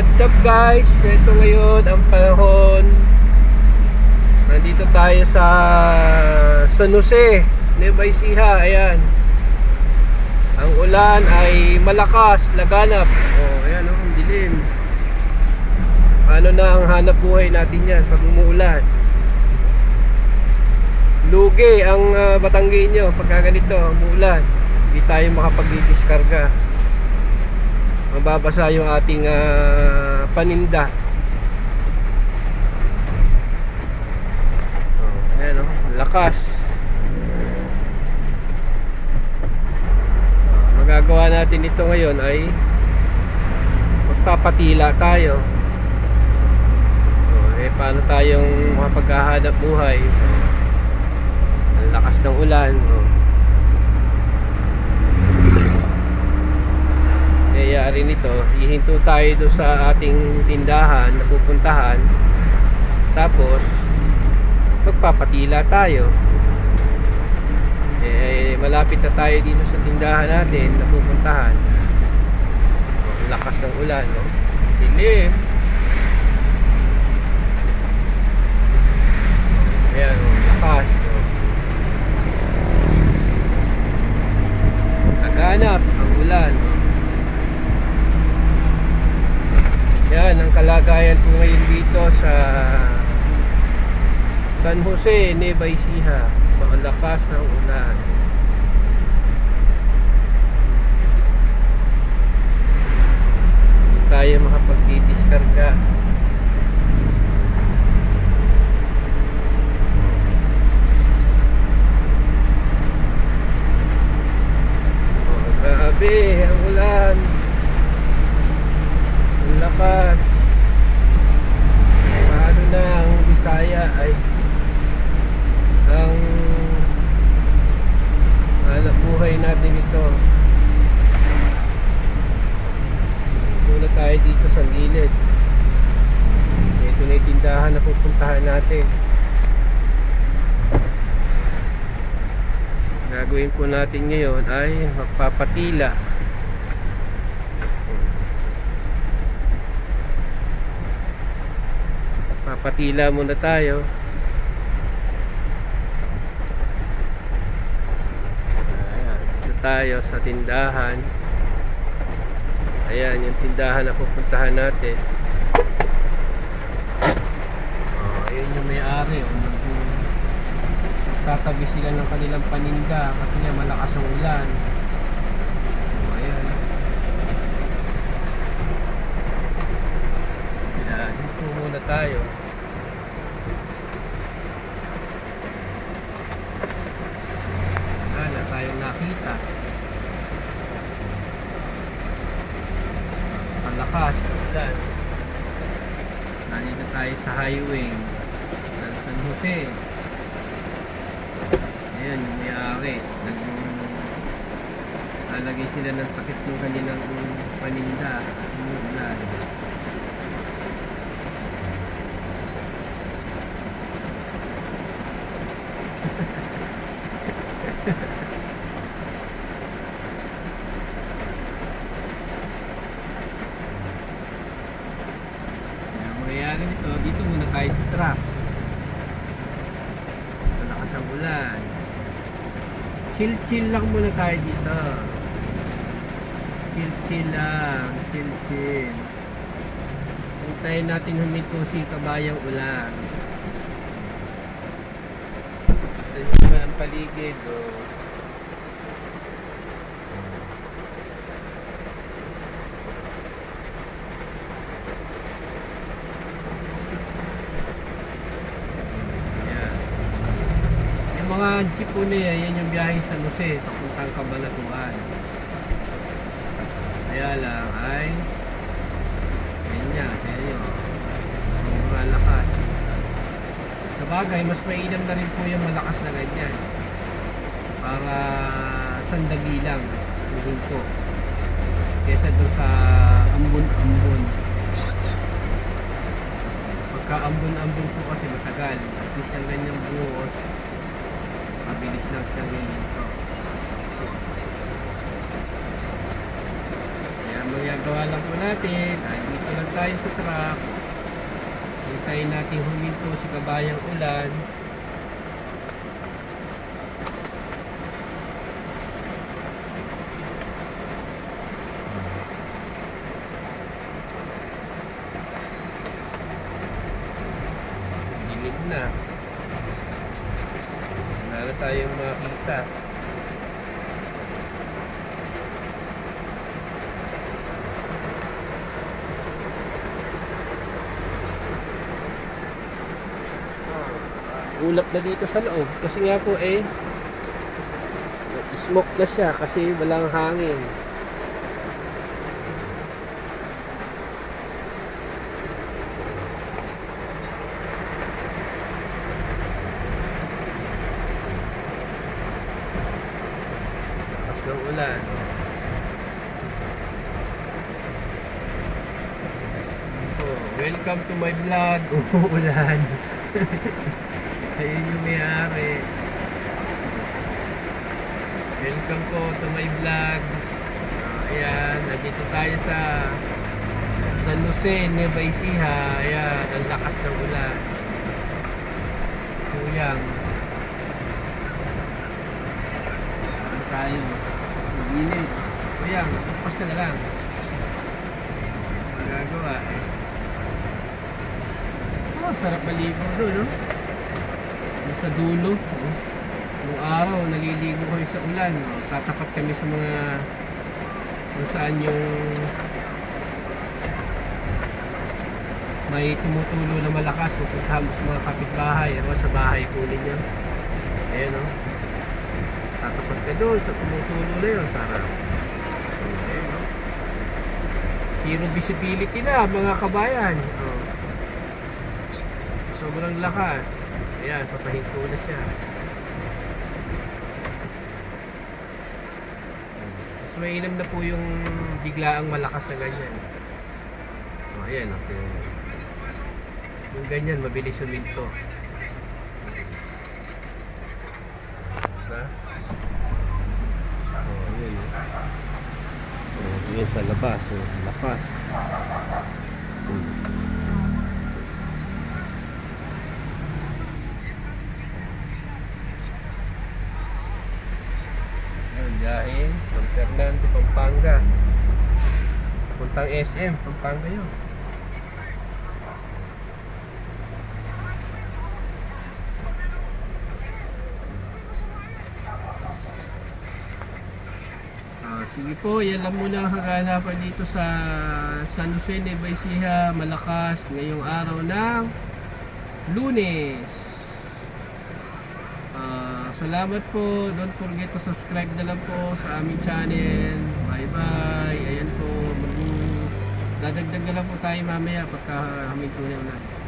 What's up guys? Ito ngayon ang panahon. Nandito tayo sa San Jose Nueva Ayan. Ang ulan ay malakas Laganap. Oh, Ayan oh, ang dilim. Ano na ang hanap buhay natin yan Pag umuulan? Lugi ang uh, Batanggi nyo Pagka ganito umuulan. Hindi tayo makapag-diskarga mababasa yung ating ah, paninda. Oh, ayan oh, lakas. Oh, magagawa natin ito ngayon ay magpapatila tayo. Oh, eh paano tayong makapaghahanap buhay? Ang lakas ng ulan. Oh. Nangyayari nito, hihinto tayo doon sa ating tindahan na pupuntahan. Tapos, magpapatila tayo. Eh, malapit na tayo dito sa tindahan natin na pupuntahan. Lakas ng ulan, no? Dilim. Ayan, oh, lakas. Oh. Naganap ang ulan. Oh. Yan ang kalagayan po ngayon dito sa San Jose, Nueva Ecija. Mga lakas ng ulan. Hindi tayo makapag-diskarga. Oh, grabe, ang ulan. Ang lakas. Paano na ang Bisaya ay ang hanap buhay natin ito. Muna tayo dito sa gilid. Ito na tindahan na pupuntahan natin. Gagawin po natin ngayon ay magpapatila. Papatila muna tayo. Ayan, dito tayo sa tindahan. Ayan, yung tindahan na pupuntahan natin. Oh, ayun yung may-ari. Oh, tatabi sila ng kanilang paninda kasi nga malakas ang ulan. Oh, ayan. Ayan, dito muna tayo. Palakas, ulan. Nandito tayo sa highway ng San Jose. Ayan, yung may-ari. Nag Nalagay sila ng takip ng kanilang paninda. Umuulan. Ang mangyayari nito, dito muna tayo sa truck. Malakas ang ulan. Chill-chill lang muna tayo dito. Chill-chill lang. Chill-chill. Hintayin natin huminto si kabayang ulan. Ito naman ang paligid. Oh. Mga jeep po niya, yan biyahe sa Jose, papuntang Cabanatuan. Kaya lang ay ganyan, yun. Mura lakas. Sa bagay, mas mainam na rin po yung malakas na ganyan. Para sandali lang, ko. Kesa doon sa ambon-ambon. Pagka ambon-ambon po kasi matagal. At least ang ganyang buhos, mabilis lang siyang hihinto. Kaya magagawa lang po natin, ay dito lang tayo sa truck. Hintayin natin huminto si kabayang ulan. Dilim na. Wala na tayong makita. ulap na dito sa loob kasi nga po eh smoke na siya kasi walang hangin ulan oh, welcome to my vlog umuulan Ayun yung may-ari. Welcome po to my vlog. Ah, ayan, nandito tayo sa San Jose, Nueva Ecija. Ayan, ang lakas ng ulan. Kuyang. Tayo? Mag-init. Kuyang, tapos ka na lang. Magagawa eh. Oh, sarap maligo doon, no? Yung sa dulo. oh. Nung araw, naliligo kayo sa ulan. oh. Tatapat kami sa mga kung saan yung may tumutulo na malakas. Pupuntahan mo sa mga kapitbahay. Ano, sa bahay kunin niya. Ayan, no? Tatapat ka doon sa tumutulo na yun. Para Ayan, no? Zero visibility na, mga kabayan. Oh. Sobrang lakas. Ayan, papahinto na siya. Mas mainam na po yung biglaang malakas na ganyan. O, ayan. Okay. Yung ganyan, mabilis huminto. Diba? O, ayan. Ayan sa labas. O, lakas. Hmm. Biyahe. San Fernando, Pampanga. Puntang SM, Pampanga yun. Sige po, yan lang muna ang kaganapan dito sa San Jose de Ecija, Malakas, ngayong araw ng Lunes. Ah, salamat po. Don't forget to subscribe na lang po sa aming channel. Bye bye. Ayan po. Dadagdag na lang po tayo mamaya pagka huminto na ulan.